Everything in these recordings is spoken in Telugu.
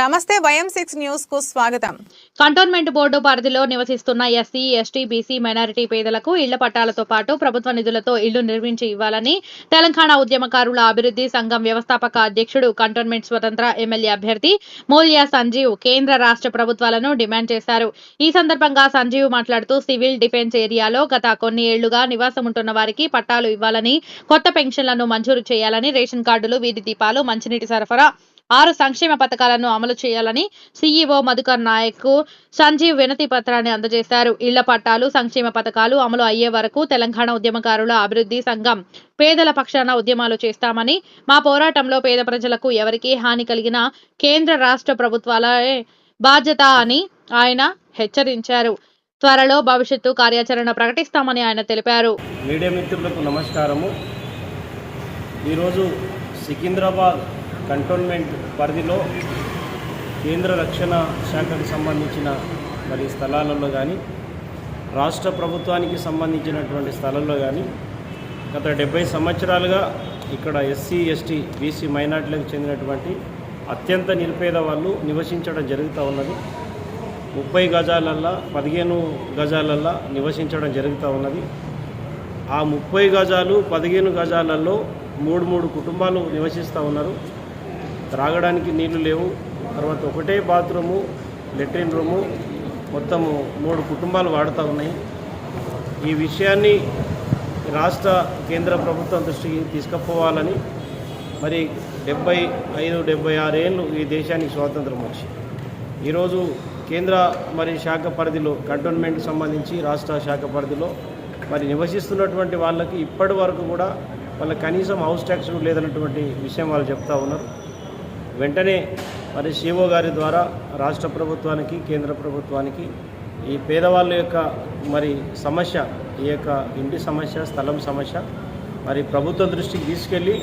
నమస్తే వయం సిక్స్ న్యూస్కు స్వాగతం. కంటోన్మెంట్ బోర్డు పరిధిలో నివసిస్తున్న ఎస్సీ ఎస్టీ బీసీ మైనారిటీ పేదలకు ఇళ్ళ పట్టాలతో పాటు ప్రభుత్వ నిధులతో ఇళ్ళు నిర్మించి ఇవ్వాలని తెలంగాణ ఉద్యమకారుల అభివృద్ధి సంఘం వ్యవస్థాపక అధ్యక్షుడు కంటోన్మెంట్ స్వతంత్ర ఎమ్మెల్యే అభ్యర్థి మూల్య సంజీవ్ కేంద్ర రాష్ట్ర ప్రభుత్వాలను డిమాండ్ చేశారు. ఈ సందర్భంగా సంజీవ్ మాట్లాడుతూ సివిల్ డిఫెన్స్ ఏరియాలో గత కొన్ని ఏళ్ళుగా నివాసం ఉంటున్న వారికి పట్టాలు ఇవ్వాలని కొత్త పెన్షన్లను మంజూరు చేయాలని రేషన్ కార్డులు వీధి దీపాలు మంచినీటి సరఫరా ఆరు సంక్షేమ పథకాలను అమలు చేయాలని సీఈఓ మధుకర్ నాయక్ సంజీవ్ వినతి పత్రాన్ని అందజేశారు. ఇళ్ళ పట్టాలు సంక్షేమ పథకాలు అమలు అయ్యే వరకు తెలంగాణ ఉద్యమకారుల అభివృద్ధి సంఘం పేదల పక్షాన ఉద్యమాలు చేస్తామని మా పోరాటంలో పేద ప్రజలకు ఎవరికీ హాని కలిగిన కేంద్ర రాష్ట్ర ప్రభుత్వాలే బాధ్యత అని ఆయన హెచ్చరించారు. త్వరలో భవిష్యత్తు కార్యాచరణ ప్రకటిస్తామని ఆయన తెలిపారు. మీడియా మిత్రులకు నమస్కారము. ఈరోజు సికింద్రాబాద్ కంటోన్మెంట్ పరిధిలో కేంద్ర రక్షణ శాఖకు సంబంధించిన మరి స్థలాలలో కానీ రాష్ట్ర ప్రభుత్వానికి సంబంధించినటువంటి స్థలంలో కానీ గత డెబ్బై సంవత్సరాలుగా ఇక్కడ ఎస్సీ ఎస్టీ బీసీ మైనార్టీలకు చెందినటువంటి అత్యంత నిరుపేద వాళ్ళు నివసించడం జరుగుతూ ఉన్నది. ముప్పై గజాలల్లా పదిహేను గజాలల్లా నివసించడం జరుగుతూ ఉన్నది. ఆ ముప్పై గజాలు పదిహేను గజాలలో మూడు మూడు కుటుంబాలు నివసిస్తూ ఉన్నారు. త్రాగడానికి నీళ్ళు లేవు. తర్వాత ఒకటే బాత్రూము లెట్రిన్ రూము మొత్తము మూడు కుటుంబాలు వాడుతూ ఉన్నాయి. ఈ విషయాన్ని రాష్ట్ర కేంద్ర ప్రభుత్వం దృష్టికి తీసుకుపోవాలని మరి డెబ్బై ఐదు డెబ్బై ఆరేళ్ళు ఈ దేశానికి స్వాతంత్రం వచ్చి. ఈరోజు కేంద్ర మరి శాఖ పరిధిలో కంటోన్మెంట్ సంబంధించి రాష్ట్ర శాఖ పరిధిలో మరి నివసిస్తున్నటువంటి వాళ్ళకి ఇప్పటి వరకు కూడా వాళ్ళ కనీసం హౌస్ ట్యాక్స్ లేదన్నటువంటి విషయం వాళ్ళు చెప్తా ఉన్నారు. వెంటనే మరి సిఓ గారి ద్వారా రాష్ట్ర ప్రభుత్వానికి కేంద్ర ప్రభుత్వానికి ఈ పేదవాళ్ళ యొక్క మరి సమస్య ఈ యొక్క ఇంటి సమస్య స్థలం సమస్య మరి ప్రభుత్వ దృష్టికి తీసుకెళ్ళి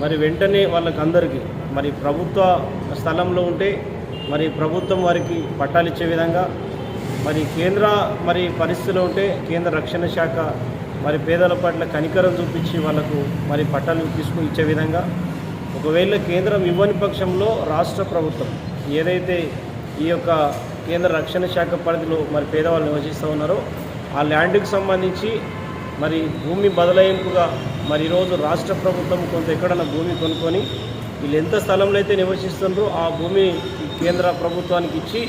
మరి వెంటనే వాళ్ళకందరికీ మరి ప్రభుత్వ స్థలంలో ఉంటే మరి ప్రభుత్వం వారికి పట్టాలు ఇచ్చే విధంగా మరి కేంద్ర మరి పరిస్థితిలో ఉంటే కేంద్ర రక్షణ శాఖ మరి పేదల పట్ల కనికరం చూపించి వాళ్ళకు మరి పట్టాలు తీసుకుని ఇచ్చే విధంగా ఒకవేళ కేంద్రం ఇవ్వని పక్షంలో రాష్ట్ర ప్రభుత్వం ఏదైతే ఈ యొక్క కేంద్ర రక్షణ శాఖ పరిధిలో మరి పేదవాళ్ళు నివసిస్తూ ఉన్నారో ఆ ల్యాండ్కి సంబంధించి మరి భూమి బదలాయింపుగా మరి ఈరోజు రాష్ట్ర ప్రభుత్వం కొంత ఎక్కడన్నా భూమి కొనుక్కొని వీళ్ళు ఎంత స్థలంలో అయితే నివసిస్తున్నారో ఆ భూమి కేంద్ర ప్రభుత్వానికి ఇచ్చి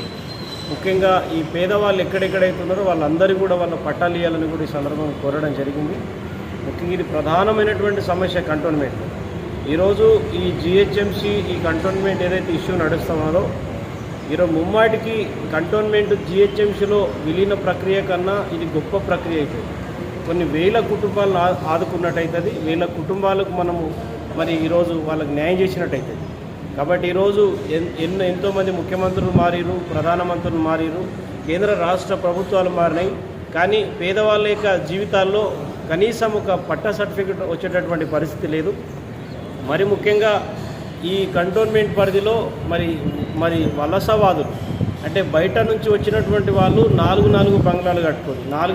ముఖ్యంగా ఈ పేదవాళ్ళు ఎక్కడెక్కడైతే ఉన్నారో వాళ్ళందరికీ కూడా వాళ్ళ పట్టాలు ఇవ్వాలని కూడా ఈ సందర్భంగా కోరడం జరిగింది. ముఖ్యంగా ఇది ప్రధానమైనటువంటి సమస్య కంటోన్మెంట్. ఈరోజు ఈ జిహెచ్ఎంసి ఈ కంటోన్మెంట్ ఏదైతే ఇష్యూ నడుస్తున్నారో ఈరోజు ముమ్మాటికి కంటోన్మెంట్ జిహెచ్ఎంసీలో విలీన ప్రక్రియ కన్నా ఇది గొప్ప ప్రక్రియ అయిపోయింది. కొన్ని వేల కుటుంబాలను ఆదుకున్నట్టయితుంది వేల కుటుంబాలకు మనము మరి ఈరోజు వాళ్ళకి న్యాయం చేసినట్టయితుంది. కాబట్టి ఈరోజు ఎన్ ఎన్నో ఎంతోమంది ముఖ్యమంత్రులు మారిరు ప్రధానమంత్రులు మారిరు కేంద్ర రాష్ట్ర ప్రభుత్వాలు మారినాయి. కానీ పేదవాళ్ళ యొక్క జీవితాల్లో కనీసం ఒక పట్టా సర్టిఫికెట్ వచ్చేటటువంటి పరిస్థితి లేదు. మరి ముఖ్యంగా ఈ కంటోన్మెంట్ పరిధిలో మరి మరి వలసవాదులు అంటే బయట నుంచి వచ్చినటువంటి వాళ్ళు నాలుగు నాలుగు బంగ్లాలు కట్టుకొని నాలుగు